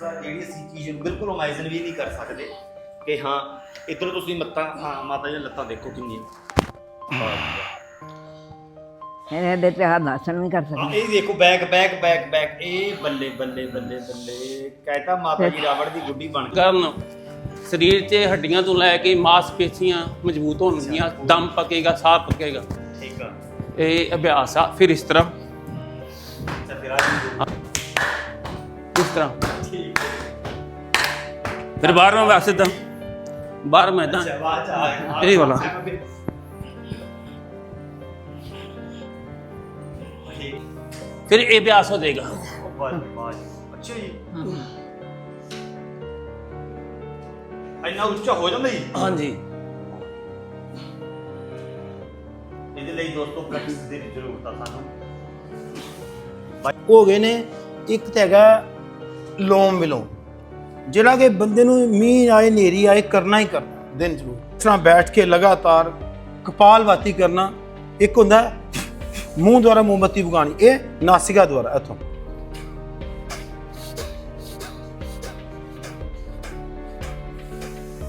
ਜਿਹੜੀ ਅਸੀਂ ਚੀਜ਼ ਨੂੰ ਬਿਲਕੁਲ ਇਮੇਜਿਨ ਵੀ ਨਹੀਂ ਕਰ ਸਕਦੇ ਕਿ ਹਾਂ ਇਧਰੋਂ ਤੁਸੀਂ ਮੱਤਾਂ ਹਾਂ ਮਾਤਾ ਜੀ ਦੀਆਂ ਲੱਤਾਂ ਦੇਖੋ ਕਿੰਨੀਆਂ। ਇਹਦੇ ਤੇ ਹੱਥ ਆਸਣ ਵੀ ਕਰ ਹਾਂ ਸਕਦੇ ਇਹ ਦੇਖੋ ਬੈਕ ਬੈਕ ਬੈਕ ਬੈਕ ਇਹ ਬੱਲੇ ਬੱਲੇ ਬੱਲੇ ਬੱਲੇ। ਕਹਿਤਾ ਮਾਤਾ ਜੀ ਰਾਵੜ ਦੀ ਗੁੱਡੀ ਬਣ ਗਈ। ਕਰਨ ਸਰੀਰ 'ਚ ਹੱਡੀਆਂ ਤੋਂ ਲੈ ਕੇ ਮਾਸਪੇਸ਼ੀਆਂ ਮਜ਼ਬੂਤ ਹੋਣਗੀਆਂ ਦਮ ਪਕੇਗਾ ਸਾਹ ਪਕੇਗਾ। ਠੀਕ ਆ। ਇਹ ਅਭਿਆਸ ਆ ਫਿਰ ਇਸ ਤਰ੍ਹਾਂ। ਅੱਛਾ ਤਰ੍ਹਾਂ? ਠੀਕ ਫਿਰ ਬਾਹਰੋਂ ਵੈਸੇ ਤਾਂ। ਬਾਹਰ ਮੈਂ ਤਾਂ ਚ ਆ ਇਹ ਵਾਲਾ। ਫਿਰ ਇਹ ਅਭਿਆਸ ਹੋ ਜਾਏਗਾ। ਅੱਛਾ ਜੀ। ਇੰਨਾ ਉੱਚਾ ਹੋ ਜਾਂਦਾ ਜੀ। ਹਾਂਜੀ। ਇਹਦੇ ਲਈ ਦੋਸਤੋ ਪ੍ਰੈਕਟਿਸ ਦੀ ਜ਼ਰੂਰਤ ਆ ਸਾਨੂੰ। ਹੋ ਗਏ ਨੇ। ਇੱਕ ਤਾਂ ਹੈਗਾ ਲੋਮ ਵਿਲੋਮ ਜਿਹੜਾ ਕਿ ਬੰਦੇ ਨੂੰ ਮੀਂਹ ਆਏ ਨੇਰੀ ਆਏ, ਕਰਨਾ ਹੀ ਕਰਨਾ, ਦਿਨ ਜ਼ਰੂਰ। ਇਸ ਤਰ੍ਹਾਂ ਬੈਠ ਕੇ ਲਗਾਤਾਰ ਕਪਾਲਵਾਤੀ ਕਰਨਾ, ਇੱਕ ਹੁੰਦਾ ਮੂੰਹ ਦੁਆਰਾ ਮੋਮਬੱਤੀ ਬੁਗਾਣੀ ਇਹ ਨਾਸਿਕਾ ਦੁਆਰਾ, ਇੱਥੋਂ।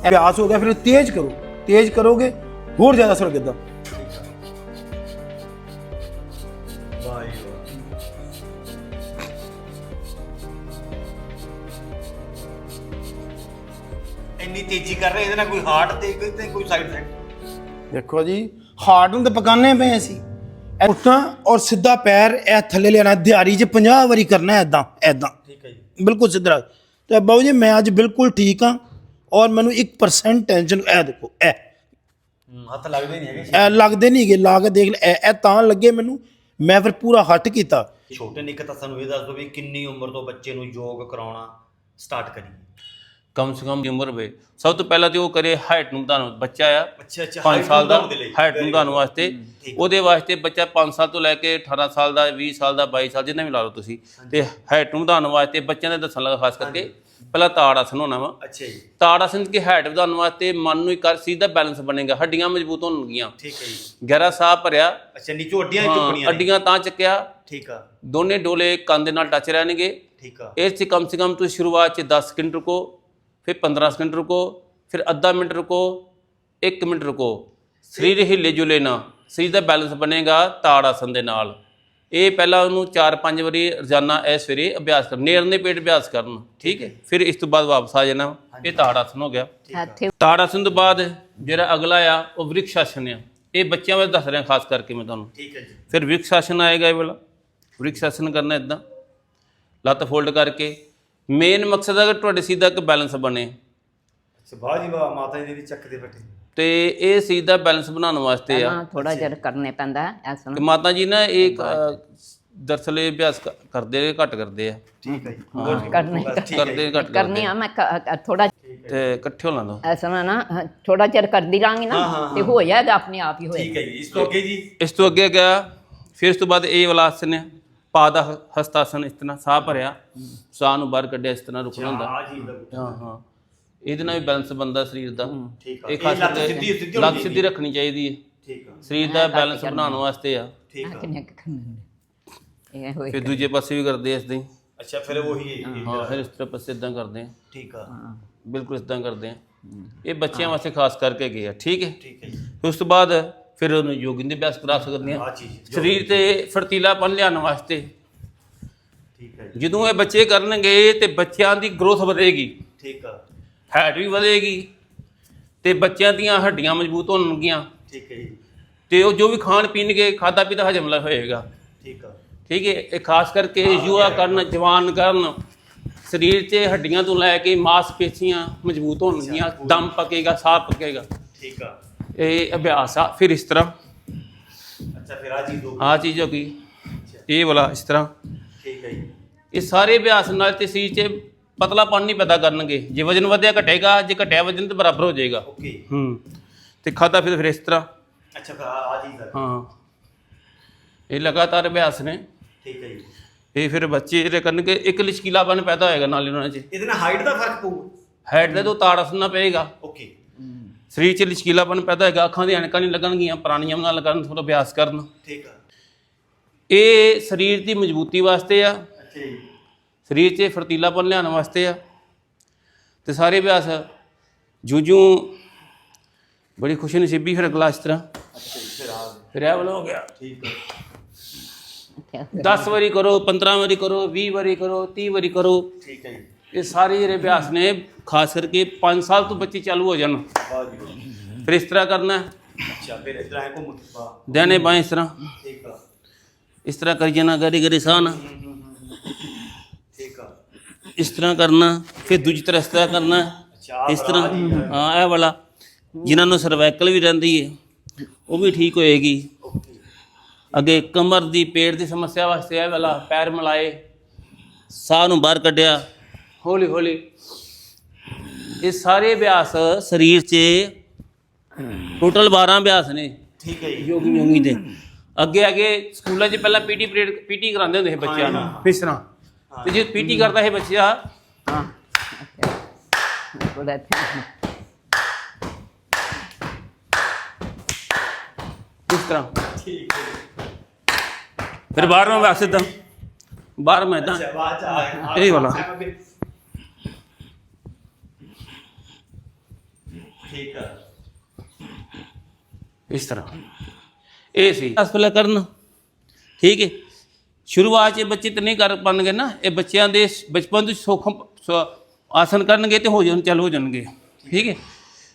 ਅਭਿਆਸ ਹੋ ਗਿਆ, ਫਿਰ ਤੇਜ਼ ਕਰੋ। ਤੇਜ਼ ਕਰੋਗੇ, ਹੋਰ ਜ਼ਿਆਦਾ ਅਸਰ ਕਰਦਾ ਕਰ ਰਹੇ ਇਹਦੇ ਨਾਲ ਕੋਈ ਹਾਰਟ ਤੇ ਕੋਈ ਤੇ ਕੋਈ ਸਾਈਡ ਇਫੈਕਟ ਦੇਖੋ ਜੀ ਹਾਰਟ ਨੂੰ ਤਾਂ ਪਕਾਨੇ ਪਏ ਸੀ ਇਹ ਉੱਠਣਾ ਔਰ ਸਿੱਧਾ ਪੈਰ ਇਹ ਥੱਲੇ ਲਿਆਣਾ ਦਿਹਾੜੀ 'ਚ 50 ਵਾਰੀ ਕਰਨਾ ਐਦਾਂ ਐਦਾਂ ਠੀਕ ਹੈ ਜੀ। ਬਿਲਕੁਲ ਸਿੱਧਾ। ਤੇ ਬਾਬੂ ਜੀ ਮੈਂ ਅੱਜ ਬਿਲਕੁਲ ਠੀਕ ਹਾਂ ਔਰ ਮੈਨੂੰ 1% ਟੈਨਸ਼ਨ ਇਹ ਦੇਖੋ ਇਹ। ਹੱਥ ਲੱਗਦੇ ਨਹੀਂ ਹੈਗੇ। ਇਹ ਲੱਗਦੇ ਨਹੀਂ ਗੇ ਲਾ ਕੇ ਦੇਖ ਲੈ ਇਹ ਇਹ ਤਾਂ ਲੱਗੇ ਮੈਨੂੰ। ਮੈਂ ਫਿਰ ਪੂਰਾ ਹੱਟ ਕੀਤਾ। ਛੋਟੇ ਨਿੱਕ ਤਾਂ ਸਾਨੂੰ ਇਹ ਦੱਸ ਦਿਓ ਵੀ ਕਿੰਨੀ ਉਮਰ ਤੋਂ ਬੱਚੇ ਨੂੰ ਯੋਗ ਕਰਾਉਣਾ ਸਟਾਰਟ ਕਰੀਏ। ਕਮ ਸੇ ਕਮ ਦੀ ਉਮਰ ਹੋਵੇ। ਸਭ ਤੋਂ ਪਹਿਲਾਂ ਤੇ ਉਹ ਕਰੇ ਹਾਈਟ ਨੂੰ ਵਧਾਉਣ ਬੱਚਾ ਆ ਅੱਛਾ ਅੱਛਾ 5 ਸਾਲ ਦਾ ਹਾਈਟ ਨੂੰ ਵਧਾਉਣ ਵਾਸਤੇ। ਉਹਦੇ ਵਾਸਤੇ ਬੱਚਾ 5 ਸਾਲ ਤੋਂ ਲੈ ਕੇ 18 ਸਾਲ ਦਾ 20 ਸਾਲ ਦਾ 22 ਸਾਲ ਜਿੰਨਾ ਵੀ ਲਾ ਲਓ ਤੁਸੀਂ। ਤੇ ਹਾਈਟ ਨੂੰ ਵਧਾਉਣ ਵਾਸਤੇ ਬੱਚਿਆਂ ਦੇ ਦੱਸਣ ਲੱਗਾ ਖਾਸ ਕਰਕੇ ਪਹਿਲਾਂ ਤਾੜ ਆਸਨ ਹੋਣਾ ਵਾ। ਅੱਛਾ ਜੀ। ਤਾੜ ਆਸਨ ਦੀ ਹਾਈਟ ਵਧਾਉਣ ਵਾਸਤੇ ਮਨ ਨੂੰ ਇੱਕ ਸਿੱਧਾ ਬੈਲੈਂਸ ਬਣੇਗਾ। ਹੱਡੀਆਂ ਮਜ਼ਬੂਤ ਹੋਣਗੀਆਂ। ਠੀਕ ਹੈ ਜੀ। ਗਹਿਰਾ ਸਾਹ ਭਰਿਆ। ਅੱਛਾ ਨੀਚੋਂ ਅੱਡੀਆਂ ਹੀ ਹਾਂ, ਚੁੱਕਣੀਆਂ ਨੇ। ਅੱਡੀਆਂ ਤਾਂ ਚੱਕਿਆ। ਠੀਕ ਆ। ਦੋਨੇ ਡੋਲੇ ਕੰਨ ਦੇ ਨਾਲ ਟੱਚ ਰਹਿਣਗੇ। ਠੀਕ ਆ। ਇਸ 'ਚ ਕਮ ਸੇ ਕਮ ਤੁਸੀਂ ਸ਼ੁਰੂਆਤ 'ਚ 10 ਸਕਿੰਟ ਰੁਕੋ। ਫਿਰ 15 ਸਕਿੰਟ ਰੁਕੋ ਫਿਰ ਅੱਧਾ ਮਿੰਟ ਰੁਕੋ 1 ਮਿੰਟ ਰੁਕੋ ਸਰੀਰ ਹਿੱਲੇ ਜੁਲੇ ਨਾ ਸਰੀਰ ਦਾ ਬੈਲੈਂਸ ਬਣੇਗਾ ਤਾੜ ਆਸਨ ਦੇ ਨਾਲ ਇਹ ਪਹਿਲਾਂ ਉਹਨੂੰ 4-5 ਵਾਰੀ ਰੋਜ਼ਾਨਾ ਇਹ ਸਵੇਰੇ ਅਭਿਆਸ ਕਰਨ ਨੇਰਨੇ ਪੇਟ ਅਭਿਆਸ ਕਰਨ ਠੀਕ ਹੈ ਫਿਰ ਇਸ ਤੋਂ ਬਾਅਦ ਵਾਪਸ ਆ ਜਾਣਾ ਇਹ ਤਾੜ ਆਸਨ ਹੋ ਗਿਆ ਤਾੜ ਆਸਨ ਤੋਂ ਬਾਅਦ ਜਿਹੜਾ ਅਗਲਾ ਆ ਉਹ ਵ੍ਰਿਕਸ਼ ਆਸਨ ਆ ਇਹ ਬੱਚਿਆਂ ਬਾਰੇ ਦੱਸ ਰਿਹਾ ਖਾਸ ਕਰਕੇ ਮੈਂ ਤੁਹਾਨੂੰ ਠੀਕ ਹੈ ਜੀ ਫਿਰ ਵਿਕਸ ਆਸਨ ਆਏਗਾ ਇਹ ਵਾਲਾ ਵਿਕਸ ਆਸਨ ਕਰਨਾ ਇਦਾਂ ਲੱਤ ਫੋਲਡ ਕਰਕੇ ਮੇਨ ਮਕਸਦ ਹੈ ਕਿ ਤੁਹਾਡੇ ਸਿੱਧਾ ਇੱਕ ਬੈਲੈਂਸ ਬਣੇ। ਅੱਛਾ ਵਾਹ ਜੀ ਵਾਹ ਮਾਤਾ ਜੀ ਦੀ ਚੱਕਦੇ ਬੈਠੇ ਤੇ ਇਹ ਸਿੱਧਾ ਬੈਲੈਂਸ ਬਣਾਉਣ ਵਾਸਤੇ ਆ। ਪਹਿਲਾਂ ਥੋੜਾ ਜਿਹਾ ਕਰਨੇ ਪੈਂਦਾ ਐਸਾ ਕਿ ਮਾਤਾ ਜੀ ਨਾ ਇਹ ਇਹ ਅਭਿਆਸ ਕ- ਕਰਦੇ ਨੇ ਘੱਟ ਕਰਦੇ ਆ। ਠੀਕ ਹੈ ਜੀ। ਕਰਨੇ। ਕਰਦੇ ਘੱਟ ਕਰਦੇ ਕਰਨੀ ਆ ਮੈਂ ਥੋੜਾ ਤੇ ਇਕੱਠੇ ਹੋ ਲਾਂਦੋ ਐਸਾ ਨਾ ਥੋੜਾ ਚਿਰ ਕਰਦੀ ਰਾਂਗੀ ਨਾ ਤੇ ਹੋ ਜਾਏਗਾ ਆਪਣੇ ਆਪ ਹੀ ਹੋਏਗਾ ਠੀਕ ਹੈ ਜੀ। ਇਸ ਤੋਂ ਅੱਗੇ ਜੀ। ਇਸ ਤੋਂ ਅੱਗੇ ਗਿਆ ਫਿਰ ਇਸ ਤੋਂ ਬਾਅਦ ਇਹ ਵਾਲਾ ਆਸਨ ਹੈ ਪਾਦਾ ਹਸਤਾਸਨ ਇਸ ਤਰ੍ਹਾਂ ਸਾਹ ਭਰਿਆ ਸਾਹ ਨੂੰ ਬਾਹਰ ਕੱਢਿਆ ਇਸ ਤਰ੍ਹਾਂ ਰੁਕਣਾ ਹੁੰਦਾ ਆ ਜੀ ਦਾ ਹਾਂ ਹਾਂ। ਇਹਦੇ ਨਾਲ ਵੀ ਬੈਲੈਂਸ ਬਣਦਾ ਸਰੀਰ ਦਾ। ਠੀਕ ਆ। ਇਹ ਖਾਸ ਕਰਕੇ ਸਿੱਧੀ ਸਿੱਧੀ ਲੱਤ ਹੋਣੀ ਸਿੱਧੀ ਰੱਖਣੀ ਚਾਹੀਦੀ ਹੈ। ਠੀਕ ਆ। ਸਰੀਰ ਦਾ ਬੈਲੈਂਸ ਬਣਾਉਣ ਵਾਸਤੇ ਆ। ਠੀਕ ਆ। ਕਿੰਨੇ ਕੁ ਕਰਨੇ ਇਹ ਹੋਏ ਫਿਰ ਦੂਜੇ ਪਾਸੇ ਵੀ ਕਰਦੇ ਇਸ ਹੀ। ਅੱਛਾ ਫਿਰ ਉਹੀ ਹੈ ਫਿਰ ਇਸ ਤਰ੍ਹਾਂ ਪਾਸੇ ਇਦਾਂ ਕਰਦੇ ਆ। ਠੀਕ ਆ। ਬਿਲਕੁਲ ਇਦਾਂ ਕਰਦੇ ਆ। ਇਹ ਬੱਚਿਆਂ ਵਾਸਤੇ ਖਾਸ ਕਰਕੇ ਗਏ ਆ ਠੀਕ ਹੈ? ਠੀਕ ਹੈ ਉਸ ਤੋਂ ਬਾਅਦ ਫਿਰ ਉਹਨੂੰ ਯੋਗਿੰਗ ਦੇ ਅਭਿਆਸ ਕਰਾ ਸਕਦੇ ਆ। ਆ ਚੀਜ਼ ਸਰੀਰ ਤੇ ਫਰਤੀਲਾਪਨ ਲਿਆਉਣ ਵਾਸਤੇ। ਠੀਕ ਹੈ ਜੀ। ਜਦੋਂ ਇਹ ਬੱਚੇ ਕਰਨਗੇ ਤੇ ਬੱਚਿਆਂ ਦੀ ਗਰੋਥ ਵਧੇਗੀ। ਠੀਕ ਆ। ਹਾਈਟ ਵੀ ਵਧੇਗੀ ਤੇ ਬੱਚਿਆਂ ਦੀਆਂ ਹੱਡੀਆਂ ਮਜ਼ਬੂਤ ਹੋਣਗੀਆਂ। ਠੀਕ ਹੈ ਜੀ। ਤੇ ਉਹ ਜੋ ਵੀ ਖਾਣ ਪੀਣਗੇ ਖਾਦਾ ਪੀਤਾ ਹਜਮ ਲ ਹੋਏਗਾ। ਠੀਕ ਆ। ਠੀਕ ਹੈ ਇਹ ਖਾਸ ਕਰਕੇ ਯੁਵਾ ਕਰਨ ਜਵਾਨ ਕਰਨ ਸਰੀਰ 'ਚ ਹੱਡੀਆਂ ਤੋਂ ਲੈ ਕੇ ਮਾਸਪੇਸ਼ੀਆਂ ਮਜ਼ਬੂਤ ਹੋਣਗੀਆਂ ਦਮ ਪਕੇਗਾ ਸਾਹ ਪਕੇਗਾ। ਠੀਕ ਆ। ਇਹ ਅਭਿਆਸ ਆ ਫਿਰ ਇਸ ਤਰ੍ਹਾਂ। ਅੱਛਾ ਫਿਰ ਆ ਚੀਜ਼ ਦੋ ਆ ਚੀਜ਼ ਹੋ ਗਈ। ਇਹ ਵਾਲਾ ਇਸ ਤਰ੍ਹਾਂ। ਠੀਕ ਹੈ ਜੀ। ਇਹ ਸਾਰੇ ਅਭਿਆਸ ਨਾਲ ਤੇ ਸਰੀਰ 'ਚ ਪਤਲਾਪਣ ਨਹੀਂ ਪੈਦਾ ਕਰਨਗੇ। ਜੇ ਵਜਨ ਵਧਿਆ ਘਟੇਗਾ ਜੇ ਘਟਿਆ ਵਜਨ ਤੇ ਬਰਾਬਰ ਹੋ ਜਾਏਗਾ। ਓਕੇ। ਹੂੰ। ਤੇ ਖਾਦਾ ਫਿਰ ਫਿਰ ਇਸ ਤਰ੍ਹਾਂ। ਅੱਛਾ ਫਿਰ ਆ। ਦਾ ਹਾਂ। ਇਹ ਲਗਾਤਾਰ ਅਭਿਆਸ ਨੇ। ਠੀਕ ਹੈ ਜੀ। ਇਹ ਫਿਰ ਬੱਚੇ ਜਿਹੜੇ ਕਰਨਗੇ ਇੱਕ ਲਚਕੀਲਾਪਨ ਪੈਦਾ ਹੋਏਗਾ ਨਾਲ ਉਹਨਾਂ 'ਚ। ਇਹਦੇ ਨਾਲ ਹਾਈਟ ਦਾ ਫ਼ਰਕ ਪਊ? ਹੈਡ ਦੇ ਤੋਂ ਤਾੜ ਪਏਗਾ। ਓਕੇ। ਸਰੀਰ 'ਚ ਲਚਕੀਲਾਪਨ ਪੈਦਾ ਹੋਏਗਾ ਅੱਖਾਂ ਦੀਆਂ ਐਨਕਾਂ ਨਹੀਂ ਲੱਗਣਗੀਆਂ ਪ੍ਰਾਣਾਯਾਮ ਨਾਲ ਕਰਨ ਥੋੜਾ ਅਭਿਆਸ ਕਰਨ। ਠੀਕ ਆ। ਇਹ ਸਰੀਰ ਦੀ ਮਜ਼ਬੂਤੀ ਵਾਸਤੇ ਆ। ਅੱਛਾ ਜੀ। ਸਰੀਰ 'ਚ ਫਰਤੀਲਾਪਨ ਲਿਆਉਣ ਵਾਸਤੇ ਆ। ਤੇ ਸਾਰੇ ਅਭਿਆਸ ਜੂਜੂ ਬੜੀ ਖੁਸ਼ੀ ਨਸੀਬੀ ਫਿਰ ਅਗਲਾ ਇਸ ਤਰ੍ਹਾਂ। ਫਿਰ ਵਾਲਾ ਹੋ ਗਿਆ। ਠੀਕ ਹੈ 10 ਵਾਰੀ ਕਰੋ 15 ਵਾਰੀ ਕਰੋ 20 ਵਾਰੀ ਕਰੋ 30 ਵਾਰੀ ਕਰੋ। ਠੀਕ ਹੈ ਜੀ। ਇਹ ਸਾਰੇ ਜਿਹੜੇ ਅਭਿਆਸ ਨੇ ਖਾਸ ਕਰਕੇ 5 ਸਾਲ ਤੋਂ ਬੱਚੇ ਚਾਲੂ ਹੋ ਜਾਣ। ਫਿਰ ਇਸ ਤਰ੍ਹਾਂ ਕਰਨਾ ਹੈ। ਅੱਛਾ ਫਿਰ ਇਸ ਤਰ੍ਹਾਂ ਹੈ ਘੁੰਮ ਵਾਹ ਦਾਣੇ ਬਾएं ਇਸ ਤਰ੍ਹਾਂ। ਠੀਕ ਆ। ਇਸ ਤਰ੍ਹਾਂ ਕਰੀ ਜਾਣਾ ਗਰੀ ਗਰੀ ਸਾਹ ਨਾ ਠੀਕ ਆ। ਇਸ ਤਰ੍ਹਾਂ ਕਰਨਾ ਫਿਰ ਦੂਜੀ ਤਰ੍ਹਾਂ ਇਸ ਤਰ੍ਹਾਂ ਕਰਨਾ। ਅੱਛਾ ਇਸ ਤਰ੍ਹਾਂ ਹਾਂ ਇਹ ਵਾਲਾ। ਜਿਨ੍ਹਾਂ ਨੂੰ ਸਰਵਾਈਕਲ ਵੀ ਰਹਿੰਦੀ ਹੈ ਉਹ ਵੀ ਠੀਕ ਹੋਏਗੀ। ਅੱਗੇ ਕਮਰ ਦੀ ਪੇਟ ਦੀ ਸਮੱਸਿਆ ਵਾਸਤੇ ਇਹ ਵਾਲਾ ਪੈਰ ਮਿਲਾਏ। ਸਾਹ ਨੂੰ ਬਾਹਰ ਕੱਢਿਆ। ਹੌਲੀ ਹੌਲੀ। ਇਹ ਸਾਰੇ ਅਭਿਆਸ ਸਰੀਰ 'ਚ ਟੋਟਲ 12 ਅਭਿਆਸ ਨੇ। ਠੀਕ ਹੈ ਜੀ। ਯੋਗੀ ਯੋਗੀ ਦੇ। ਅੱਗੇ ਅੱਗੇ ਸਕੂਲਾਂ 'ਚ ਪਹਿਲਾਂ ਪੀਟੀ ਪੀਰੀਅਡ ਪੀਟੀ ਕਰਾਉਂਦੇ ਹੁੰਦੇ ਸੀ ਬੱਚਿਆਂ ਨੂੰ। ਇਸ ਤਰ੍ਹਾਂ? ਤੇ ਜੇ ਪੀਟੀ ਕਰਦਾ ਇਹ ਬੱਚਾ ਹਾਂ। ਥੋੜਾ ਅੱਛਾ। ਇਸ ਤਰ੍ਹਾਂ? ਠੀਕ ਹੈ ਫਿਰ ਬਾਹਰੋਂ ਵਾਸਤੇ ਤਾਂ ਬਾਹਰ ਮੈਂ ਤਾਂ। ਇਹ ਵਾਲਾ। ਠੀਕ ਆ ਇਸ ਤਰ੍ਹਾਂ। ਇਹ ਸੀ। ਅਸ ਪਹਿਲਾਂ ਕਰਨ। ਠੀਕ ਹੈ। ਸ਼ੁਰੂਆਤ 'ਚ ਇਹ ਬੱਚੇ ਤੇ ਨਹੀਂ ਕਰ ਪਾਣਗੇ ਨਾ। ਇਹ ਬੱਚਿਆਂ ਦੇ ਬਚਪਨ ਤੋਂ ਸੋਖਮ ਆਸਨ ਕਰਨਗੇ ਤੇ ਹੋ ਜਾਣ ਚੱਲ ਹੋ ਜਾਣਗੇ। ਠੀਕ ਹੈ।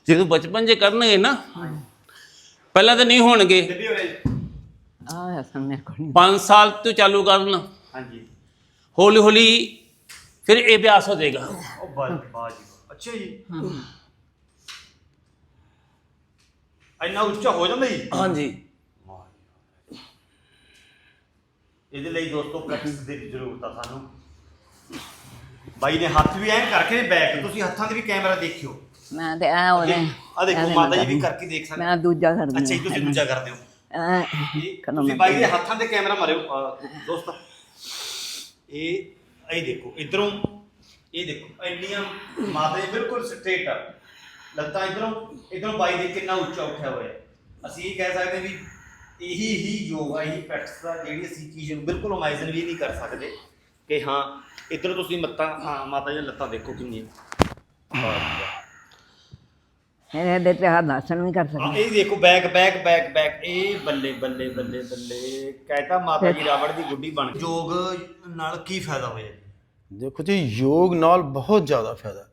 ਜਦੋਂ ਬਚਪਨ 'ਚ ਕਰਨਗੇ ਨਾ ਪਹਿਲਾਂ ਤਾਂ ਨਹੀਂ ਹੋਣਗੇ। ਆ ਕੋਈ 5 ਸਾਲ ਤੋਂ ਚਾਲੂ ਕਰਨ। ਹਾਂਜੀ। ਹੌਲੀ ਹੌਲੀ ਫਿਰ ਇਹ ਅਭਿਆਸ ਹੋ ਜਾਏਗਾ। ਉਹ ਬਾਜੀ ਬਾਜੀ। ਅੱਛਾ ਜੀ। ਇੰਨਾ ਉੱਚਾ ਹੋ ਜਾਂਦਾ ਜੀ। ਹਾਂਜੀ। ਇਹਦੇ ਲਈ ਦੋਸਤੋ ਪ੍ਰੈਕਟਿਸ ਦੀ ਜ਼ਰੂਰਤ ਆ ਸਾਨੂੰ। ਬਾਈ ਨੇ ਹੱਥ ਵੀ ਐਂ ਕਰਕੇ ਬੈਕ ਤੁਸੀਂ ਹੱਥਾਂ ਦੇ ਵੀ ਕੈਮਰਾ ਦੇਖਿਓ। ਮੈਂ ਤੇ ਆ ਉਹਨੇ ਆ ਦੇਖੋ ਮਾਤਾ ਜੀ ਵੀ ਕਰਕੇ ਦੇਖ ਸਕਦੇ। ਮੈਂ ਦੂਜਾ ਕਰਦੀ ਅੱਛਾ ਤੁਸੀਂ ਦੂਜਾ ਕਰਦੇ ਹੋ ਤੁਸੀਂ ਬਾਈ ਦੇ ਹੱਥਾਂ ਤੇ ਕੈਮਰਾ ਮਾਰਿਓ। ਦੋਸਤ ਇਹ ਇਹ ਦੇਖੋ ਇਧਰੋਂ ਇਹ ਦੇਖੋ ਇੰਨੀਆਂ ਮਾਤਾ ਜੀ ਬਿਲਕੁਲ ਸਟ੍ਰੇਟ ਆ। ਲੱਤਾਂ ਇਧਰੋਂ ਇਧਰੋਂ ਬਾਈ ਦੇ ਕਿੰਨਾ ਉੱਚਾ ਉੱਠਿਆ ਹੋਇਆ ਹੈ। ਅਸੀਂ ਇਹ ਕਹਿ ਸਕਦੇ ਵੀ ਇਹੀ ਹੀ ਯੋਗ ਇਹੀ ਪ੍ਰੈਕਟਿਸ ਆ ਜਿਹੜੀ ਅਸੀਂ ਚੀਜ਼ ਨੂੰ ਬਿਲਕੁਲ ਇਮੇਜਿਨ ਵੀ ਨਹੀਂ ਕਰ ਸਕਦੇ ਕਿ ਹਾਂ ਇਧਰੋਂ ਤੁਸੀਂ ਮੱਤਾਂ ਹਾਂ ਮਾਤਾ ਜੀ ਦੀਆਂ ਲੱਤਾਂ ਦੇਖੋ ਕਿੰਨੀਆਂ। ਇਹਦੇ ਤੇ ਹੱਥ ਆਸਨ ਵੀ ਕਰ ਹਾਂ, ਸਕਦੇ। ਇਹ ਦੇਖੋ ਬੈਕ ਬੈਕ ਬੈਕ ਬੈਕ ਇਹ ਬੱਲੇ ਬੱਲੇ ਬੱਲੇ ਬੱਲੇ ਕਹਿਤਾ ਮਾਤਾ ਜੀ ਰਾਵੜ ਦੀ ਗੁੱਡੀ ਬਣ ਗਈ ਯੋਗ ਨਾਲ ਕੀ ਫਾਇਦਾ ਹੋਇਆ ਜੀ? ਦੇਖੋ ਜੀ ਯੋਗ ਨਾਲ ਬਹੁਤ ਜ਼ਿਆਦਾ ਫਾਇਦਾ। ਹੈ।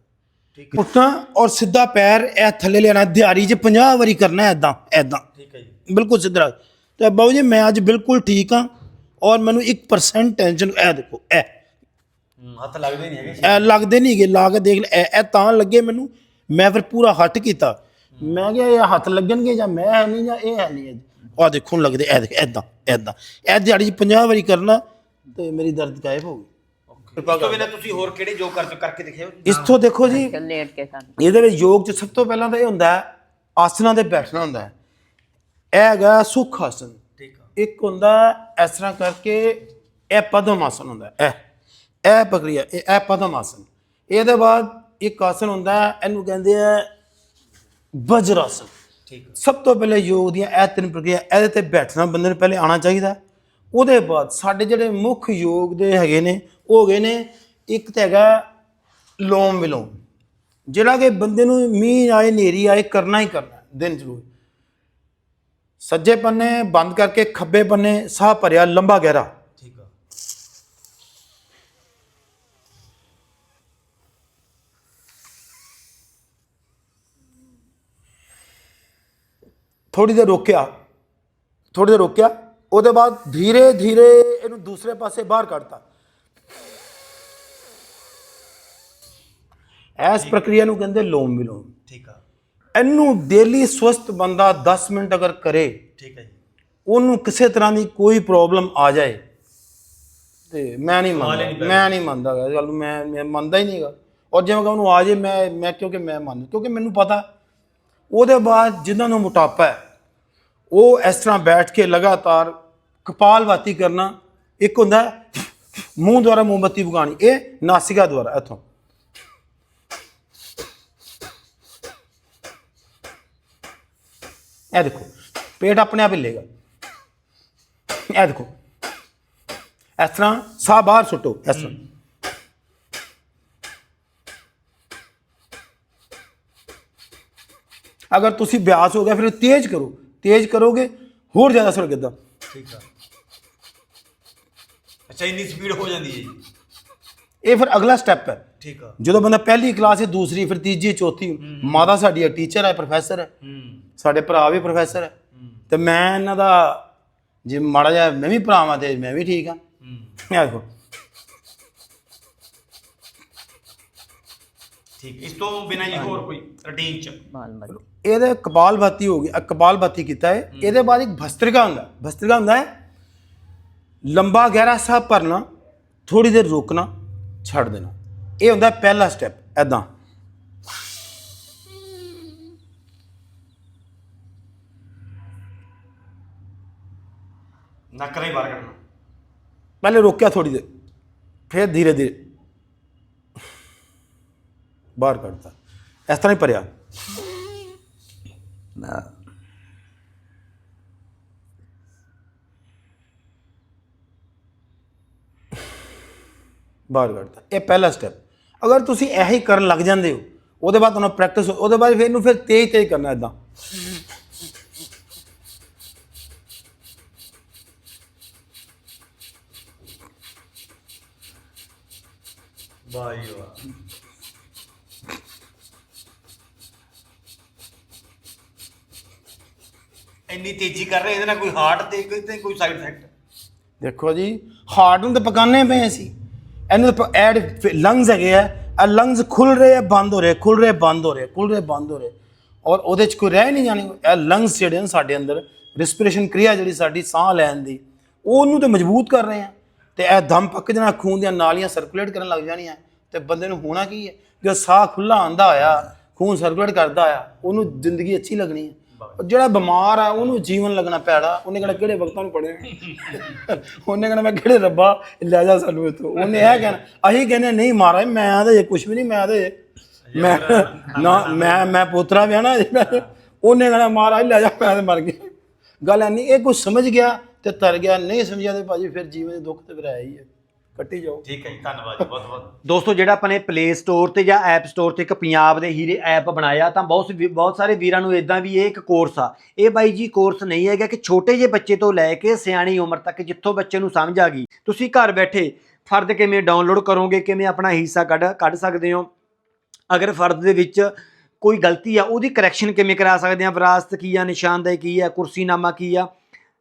ਠੀਕ ਉੱਠਣਾ ਔਰ ਸਿੱਧਾ ਪੈਰ ਇਹ ਥੱਲੇ ਲੈਣਾ ਦਿਹਾੜੀ 'ਚ 50 ਵਾਰੀ ਕਰਨਾ ਐਦਾਂ ਐਦਾਂ ਠੀਕ ਹੈ ਜੀ। ਬਿਲਕੁਲ ਸਿੱਧਾ। ਤੇ ਬਾਬੂ ਜੀ ਮੈਂ ਅੱਜ ਬਿਲਕੁਲ ਠੀਕ ਹਾਂ ਔਰ ਮੈਨੂੰ 1% ਟੈਨਸ਼ਨ ਇਹ ਦੇਖੋ ਇਹ। ਹੱਥ ਲੱਗਦੇ ਨਹੀਂ ਹੈਗੇ। ਇਹ ਲੱਗਦੇ ਨਹੀਂ ਗੇ ਲਾ ਕੇ ਦੇਖ ਲੈ ਇਹ ਤਾਂ ਲੱਗੇ ਮੈਨੂੰ ਮੈਂ ਫਿਰ ਪੂਰਾ ਹੱਟ ਕੀਤਾ। ਮੈਂ ਕਿਹਾ ਇਹ ਹੱਥ ਲੱਗਣਗੇ ਜਾਂ ਮੈਂ ਹੈ ਨਹੀਂ ਜਾਂ ਇਹ ਹੈ ਨਹੀਂ ਆ ਦੇਖੋ ਲੱਗਦੇ ਇਹ ਦੇਖ ਐਦਾਂ ਐਦਾਂ ਇਹ ਦਿਹਾੜੀ 'ਚ 50 ਵਾਰੀ ਕਰਨਾ ਤੇ ਮੇਰੀ ਦਰਦ ਗਾਇਬ ਹੋ ਗਈ। ਤੋਂ ਬਿਨਾਂ ਤੁਸੀਂ ਹੋਰ ਕਿਹੜੇ ਯੋਗ ਕਰ ਕਰਕੇ ਦਿਖਾਓ ਇਸ ਤੋਂ ਦੇਖੋ ਜੀ ਲੇਟ ਕੇ ਇਹਦੇ ਵਿੱਚ ਯੋਗ 'ਚ ਸਭ ਤੋਂ ਪਹਿਲਾਂ ਤਾਂ ਇਹ ਹੁੰਦਾ ਹੈ ਆਸਨਾਂ ਤੇ ਬੈਠਣਾ ਹੁੰਦਾ ਹੈ। ਇਹ ਹੈਗਾ ਸੁਖ ਆਸਨ ਠੀਕ ਆ। ਇੱਕ ਹੁੰਦਾ ਇਸ ਤਰ੍ਹਾਂ ਕਰਕੇ ਇਹ ਪਦਮ ਆਸਨ ਹੁੰਦਾ ਹੈ। ਇਹ ਇਹ ਪ੍ਰਕਿਰਿਆ ਇਹ ਇਹ ਪਦਮ ਆਸਨ ਇਹਦੇ ਬਾਅਦ ਇੱਕ ਆਸਨ ਹੁੰਦਾ ਹੈ ਇਹਨੂੰ ਕਹਿੰਦੇ ਆ ਵਜਰ ਆਸਨ ਠੀਕ ਆ। ਸਭ ਤੋਂ ਪਹਿਲੇ ਯੋਗ ਦੀਆਂ ਇਹ ਤਿੰਨ ਪ੍ਰਕਿਰਿਆ ਇਹਦੇ ਤੇ ਬੈਠਣਾ ਬੰਦੇ ਨੂੰ ਪਹਿਲੇ ਆਉਣਾ ਚਾਹੀਦਾ ਹੈ। ਉਹਦੇ ਬਾਅਦ ਸਾਡੇ ਜਿਹੜੇ ਮੁੱਖ ਯੋਗ ਦੇ ਹੈਗੇ ਨੇ ਹੋ ਗਏ ਨੇ। ਇੱਕ ਤਾਂ ਹੈਗਾ ਲੋਮ ਵਿਲੋਮ। ਜਿਹੜਾ ਕਿ ਬੰਦੇ ਨੂੰ ਮੀਂਹ ਆਏ ਹਨੇਰੀ ਆਏ ਕਰਨਾ ਹੀ ਕਰਨਾ ਦਿਨ ਜ਼ਰੂਰ। ਸੱਜੇ ਪੰਨੇ ਬੰਦ ਕਰਕੇ ਖੱਬੇ ਪੰਨੇ ਸਾਹ ਭਰਿਆ ਲੰਬਾ ਗਹਿਰਾ। ਠੀਕ ਆ। ਥੋੜੀ ਦੇਰ ਰੋਕਿਆ ਥੋੜੀ ਦੇਰ ਰੋਕਿਆ ਉਹਦੇ ਬਾਅਦ ਧੀਰੇ ਧੀਰੇ ਇਹਨੂੰ ਦੂਸਰੇ ਪਾਸੇ ਬਾਹਰ ਕੱਢਤਾ। ਇਸ ਪ੍ਰਕਿਰਿਆ ਨੂੰ ਕਹਿੰਦੇ ਲੋਮ ਵਿਲੋਮ। ਠੀਕ ਆ। ਇਹਨੂੰ ਡੇਲੀ ਸਵਸਥ ਬੰਦਾ 10 ਮਿੰਟ ਅਗਰ ਕਰੇ ਠੀਕ ਹੈ ਜੀ। ਉਹਨੂੰ ਕਿਸੇ ਤਰ੍ਹਾਂ ਦੀ ਕੋਈ ਪ੍ਰੋਬਲਮ ਆ ਜਾਏ ਤੇ ਮੈਂ ਨਹੀਂ ਮੰਨਦਾ ਮੈਂ ਨਹੀਂ ਮੰਨਦਾ ਗਾ, ਇਸ ਗੱਲ ਨੂੰ ਮੈਂ ਮੈਂ ਮੰਨਦਾ ਹੀ ਨਹੀਂਗਾ। ਔਰ ਜਿਵੇਂ ਕਿ ਉਹਨੂੰ ਆ ਜਾਏ ਮੈਂ ਮੈਂ ਕਿਉਂਕਿ ਮੈਂ ਮੰਨ ਕਿਉਂਕਿ ਮੈਨੂੰ ਪਤਾ ਉਹਦੇ ਬਾਅਦ ਜਿਨ੍ਹਾਂ ਨੂੰ ਮੋਟਾਪਾ ਹੈ ਉਹ ਇਸ ਤਰ੍ਹਾਂ ਬੈਠ ਕੇ ਲਗਾਤਾਰ ਕਪਾਲਵਾਤੀ ਕਰਨਾ ਇੱਕ ਹੁੰਦਾ ਮੂੰਹ ਦੁਆਰਾ ਮੋਮਬੱਤੀ ਬੁਗਾਣੀ ਇਹ ਨਾਸਿਕਾ ਦੁਆਰਾ ਇੱਥੋਂ। ਇਹ ਦੇਖੋ, ਪੇਟ ਆਪਣੇ ਆਪ ਹਿੱਲੇਗਾ। ਇਹ ਦੇਖੋ, ਇਸ ਤਰ੍ਹਾਂ ਸਾਹ ਬਾਹਰ ਸੁੱਟੋ, ਇਸ ਤਰ੍ਹਾਂ। ਅਗਰ ਤੁਸੀਂ ਬਿਆਸ ਹੋ ਗਿਆ ਫਿਰ ਤੇਜ਼ ਕਰੋ। ਤੇਜ਼ ਕਰੋਗੇ, ਹੋਰ ਜ਼ਿਆਦਾ ਸੁਰ ਕਿਦਾਂ ਠੀਕ ਆ। ਅੱਛਾ, ਇੰਨੀ ਸਪੀਡ ਹੋ ਜਾਂਦੀ ਹੈ ਜੀ। ਇਹ ਫਿਰ ਅਗਲਾ ਸਟੈਪ ਹੈ। ਠੀਕ ਆ। ਜਦੋਂ ਬੰਦਾ ਪਹਿਲੀ ਕਲਾਸ ਹੈ ਦੂਸਰੀ ਫਿਰ ਤੀਜੀ ਚੌਥੀ ਮਾਤਾ ਸਾਡੀ ਟੀਚਰ ਹੈ ਪ੍ਰੋਫੈਸਰ ਹੈ। ਸਾਡੇ ਭਰਾ ਵੀ ਪ੍ਰੋਫੈਸਰ ਹੈ। ਤੇ ਮੈਂ ਇਹਨਾਂ ਦਾ ਜੇ ਮਾੜਾ ਜਿਹਾ ਮੈਂ ਵੀ ਭਰਾ ਵਾਂ ਤੇ ਮੈਂ ਵੀ ਠੀਕ ਹਾਂ। ਆਹ ਦੇਖੋ। ਠੀਕ ਇਸ ਤੋਂ ਬਿਨਾਂ ਜੀ ਹੋਰ ਕੋਈ ਰੁਟੀਨ ਚ? ਇਹਦੇ ਕਪਾਲ ਭਾਤੀ ਹੋ ਗਿਆ ਕਪਾਲ ਭਾਤੀ ਕੀਤਾ ਹੈ। ਇਹਦੇ ਬਾਅਦ ਇੱਕ ਭਸਤ੍ਰਿਕਾ ਹੁੰਦਾ ਭਸਤ੍ਰਿਕਾ ਹੁੰਦਾ ਹੈ ਲੰਬਾ ਗਹਿਰਾ ਸਾਹ ਭਰਨਾ ਥੋੜੀ ਦੇਰ ਰੁਕਣਾ ਛੱਡ ਦੇਣਾ। ਇਹ ਹੁੰਦਾ ਹੈ ਪਹਿਲਾ ਸਟੈਪ ਐਦਾਂ ਨੱਕ ਬਾਹਰ ਕੱਢਣਾ। ਪਹਿਲੇ ਰੋਕਿਆ ਥੋੜੀ ਦੇਰ ਫਿਰ ਧੀਰੇ ਧੀਰੇ ਬਾਹਰ ਕੱਢਤਾ। ਇਸ ਤਰ੍ਹਾਂ ਹੀ ਭਰਿਆ। ਬਾਹਰ ਕੱਢਤਾ। ਇਹ ਪਹਿਲਾ ਸਟੈਪ ਅਗਰ ਤੁਸੀਂ ਇਹ ਹੀ ਕਰਨ ਲੱਗ ਜਾਂਦੇ ਹੋ ਉਹਦੇ ਬਾਅਦ ਤੁਹਾਨੂੰ ਪ੍ਰੈਕਟਿਸ ਉਹਦੇ ਬਾਅਦ ਫਿਰ ਇਹਨੂੰ ਫਿਰ ਤੇਜ਼ ਤੇਜ਼ ਕਰਨਾ ਇਦਾਂ ਵਾਹ ਵਾਹ ਇੰਨੀ ਤੇਜ਼ੀ ਕਰ ਰਹੇ ਇਹਦੇ ਨਾਲ ਕੋਈ ਹਾਰਟ ਤੇ ਕੋਈ ਤੇ ਕੋਈ ਸਾਈਡ ਇਫੈਕਟ ਦੇਖੋ ਜੀ ਹਾਰਟ ਨੂੰ ਤਾਂ ਪਕਾਨੇ ਪਏ ਸੀ ਇਹਨਾਂ ਦੇ ਐਡ ਲੰਗਸ ਹੈਗੇ ਆ ਆ ਲੰਗਸ ਖੁੱਲ ਰਹੇ ਆ, ਬੰਦ ਹੋ ਰਹੇ ਖੁੱਲ ਰਹੇ ਬੰਦ ਹੋ ਰਹੇ ਖੁੱਲ ਰਹੇ ਬੰਦ ਹੋ ਰਹੇ ਔਰ ਉਹਦੇ ਚ ਕੋਈ ਰਹਿ ਨਹੀਂ ਜਾਣੀ, ਇਹ ਲੰਗਸ ਜਿਹੜੇ ਨੇ ਸਾਡੇ ਅੰਦਰ ਰਿਸਪੀਰੇਸ਼ਨ ਕਿਰਿਆ ਜਿਹੜੀ ਸਾਡੀ ਸਾਹ ਲੈਣ ਦੀ ਉਹਨੂੰ ਤੇ ਮਜ਼ਬੂਤ ਕਰ ਰਹੇ ਆ। ਤੇ ਇਹ ਦਮ ਪੱਕ ਜਾਣਾ, ਖੂਨ ਦੀਆਂ ਨਾਲੀਆਂ ਸਰਕੂਲੇਟ ਕਰਨ ਲੱਗ ਜਾਣੀਆਂ, ਤੇ ਬੰਦੇ ਨੂੰ ਹੋਣਾ ਕੀ ਹੈ? ਜੋ ਸਾਹ ਖੁੱਲਾ ਆਂਦਾ ਹੋਇਆ, ਖੂਨ ਸਰਕੂਲੇਟ ਕਰਦਾ ਆ ਉਹਨੂੰ ਜ਼ਿੰਦਗੀ ਅੱਛੀ ਲੱਗਣੀ ਹੈ। ਜਿਹੜਾ ਬਿਮਾਰ ਆ ਉਹਨੂੰ ਜੀਵਨ ਲੱਗਣਾ ਪੈੜਾ ਉਹਨੇ ਕਹਿਣਾ ਕਿਹੜੇ ਵਕਤਾਂ ਨੂੰ ਪੜਿਆ ਉਹਨੇ ਕਹਿਣਾ ਮੈਂ ਕਿਹੜੇ ਰੱਬਾ ਲੈ ਜਾ ਸਾਨੂੰ ਇੱਥੋਂ। ਉਹਨੇ ਇਹ ਕਹਿਣਾ ਅਸੀਂ ਕਹਿੰਦੇ ਨਹੀਂ ਮਹਾਰਾਜ ਮੈਂ ਤਾਂ ਕੁਝ ਵੀ ਨਹੀਂ ਮੈਂ ਤਾਂ ਮੈਂ ਨਾ ਮੈਂ ਮੈਂ ਪੋਤਰਾ ਵੀ ਆ ਨਾ ਉਹਨੇ ਕਹਿਣਾ ਮਹਾਰਾਜ ਲੈ ਜਾ ਮੈਂ ਤਾਂ ਮਰ ਗਿਆ। ਗੱਲ ਐਨੀ ਇਹ ਕੁਝ ਸਮਝ ਗਿਆ ਤੇ ਤਰ ਗਿਆ ਨਹੀਂ ਸਮਝਿਆ ਤੇ ਭਾਜੀ ਫਿਰ ਜੀਵਨ ਦੇ ਦੁੱਖ ਤੇ ਫਿਰ ਆਇਆ ਹੀ ਹੈ ਕੱਟੀ ਜਾਓ। ਠੀਕ ਹੈ ਜੀ ਧੰਨਵਾਦ ਜੀ ਬਹੁਤ ਬਹੁਤ। ਦੋਸਤੋ ਜਿਹੜਾ ਆਪਾਂ ਨੇ ਪਲੇ ਸਟੋਰ ਤੇ ਜਾਂ ਐਪ ਸਟੋਰ ਤੇ ਇੱਕ ਪੰਜਾਬ ਦੇ ਹੀਰੇ ਐਪ ਬਣਾਇਆ ਤਾਂ ਬਹੁਤ ਵੀ- ਬਹੁਤ ਸਾਰੇ ਵੀਰਾਂ ਨੂੰ ਇਦਾਂ ਵੀ ਇਹ ਇੱਕ ਕੋਰਸ ਆ। ਇਹ ਬਾਈ ਜੀ ਕੋਰਸ ਨਹੀਂ ਹੈਗਾ ਕਿ ਛੋਟੇ ਜਿਹੇ ਬੱਚੇ ਤੋਂ ਲੈ ਕੇ ਸਿਆਣੀ ਉਮਰ ਤੱਕ ਜਿੱਥੋਂ ਬੱਚੇ ਨੂੰ ਸਮਝ ਆ ਗਈ। ਤੁਸੀਂ ਘਰ ਬੈਠੇ ਫਰਦ ਕਿਵੇਂ ਡਾਊਨਲੋਡ ਕਰੋਗੇ ਕਿਵੇਂ ਆਪਣਾ ਹਿੱਸਾ ਕੱਢ ਕੱਢ ਸਕਦੇ ਹੋ? ਅਗਰ ਫਰਦ ਦੇ ਵਿੱਚ ਕੋਈ ਗਲਤੀ ਆ ਉਹਦੀ ਕਰੈਕਸ਼ਨ ਕਿਵੇਂ ਕਰਾ ਸਕਦੇ ਆ? ਵਿਰਾਸਤ ਕੀ ਆ ਨਿਸ਼ਾਨਦੇਹੀ ਕੀ ਆ ਕੁਰਸੀਨਾਮਾ ਕੀ ਆ?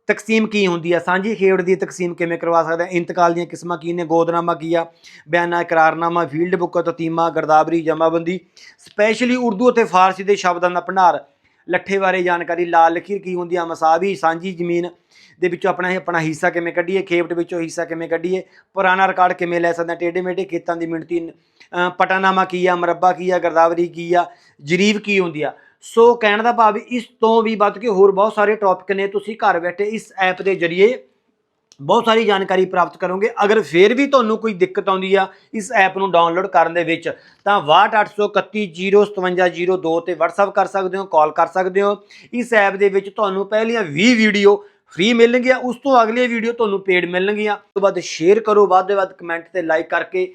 ਤਕਸੀਮ ਕੀ ਹੁੰਦੀ ਆ? ਸਾਂਝੀ ਖੇਡ ਦੀ ਤਕਸੀਮ ਕਿਵੇਂ ਕਰਵਾ ਸਕਦੇ ਆ? ਇੰਤਕਾਲ ਦੀਆਂ ਕਿਸਮਾਂ ਕੀ ਨੇ? ਗੋਦਨਾਮਾ ਕੀ ਆ? ਬਿਆਨਾ ਇਕਰਾਰਨਾਮਾ ਫੀਲਡ ਬੁੱਕ ਤਤੀਮਾ ਗਰਦਾਵਰੀ ਜਮਾਬੰਦੀ ਸਪੈਸ਼ਲੀ ਉਰਦੂ ਅਤੇ ਫਾਰਸੀ ਦੇ ਸ਼ਬਦਾਂ ਦਾ ਭੰਡਾਰ ਲੱਠੇ ਬਾਰੇ ਜਾਣਕਾਰੀ ਲਾਲ ਲਖੀਰ ਕੀ ਹੁੰਦੀ ਆ? ਮਸਾਵੀ ਸਾਂਝੀ ਜ਼ਮੀਨ ਦੇ ਵਿੱਚੋਂ ਆਪਣਾ ਇਹ ਆਪਣਾ ਹਿੱਸਾ ਕਿਵੇਂ ਕੱਢੀਏ? ਖੇਪਟ ਵਿੱਚੋਂ ਹਿੱਸਾ ਕਿਵੇਂ ਕੱਢੀਏ? ਪੁਰਾਣਾ ਰਿਕਾਰਡ ਕਿਵੇਂ ਲੈ ਸਕਦੇ ਆ? ਟੇਢੇ ਮੇਢੇ ਖੇਤਾਂ ਦੀ ਮਿਣਤੀ ਅ, ਪਟਾਨਾਮਾ ਕੀ ਆ? ਮਰੱਬਾ ਕੀ ਆ? ਗਰਦਾਵਰੀ ਕੀ ਆ? ਜਰੀਬ ਕੀ ਹੁੰਦੀ ਆ? ਸੋ ਕਹਿਣ ਦਾ ਭਾਵ ਇਸ ਤੋਂ ਵੀ ਵੱਧ ਕੇ ਹੋਰ ਬਹੁਤ ਸਾਰੇ ਟੌਪਿਕ ਨੇ, ਤੁਸੀਂ ਘਰ ਬੈਠੇ ਇਸ ਐਪ ਦੇ ਜ਼ਰੀਏ ਬਹੁਤ ਸਾਰੀ ਜਾਣਕਾਰੀ ਪ੍ਰਾਪਤ ਕਰੋਗੇ। ਅਗਰ ਫੇਰ ਵੀ ਤੁਹਾਨੂੰ ਕੋਈ ਦਿੱਕਤ ਆਉਂਦੀ ਆ ਇਸ ਐਪ ਨੂੰ ਡਾਊਨਲੋਡ ਕਰਨ ਦੇ ਵਿੱਚ, ਤਾਂ 62831057002 ਤੇ WhatsApp ਕਰ ਸਕਦੇ ਹੋ ਕਾਲ ਕਰ ਸਕਦੇ ਹੋ। ਇਸ ਐਪ ਦੇ ਵਿੱਚ ਤੁਹਾਨੂੰ ਪਹਿਲੀਆਂ 20 ਵੀਡੀਓ ਫ੍ਰੀ ਮਿਲਣਗੀਆਂ, ਉਸ ਤੋਂ ਅਗਲੀ ਵੀਡੀਓ ਤੁਹਾਨੂੰ ਪੇਡ ਮਿਲਣਗੀਆਂ। ਉਸ ਤੋਂ ਬਾਅਦ ਸ਼ੇਅਰ ਕਰੋ, ਵੱਧ ਤੋਂ ਵੱਧ ਕਮੈਂਟ ਤੇ ਲਾਈਕ ਕਰਕੇ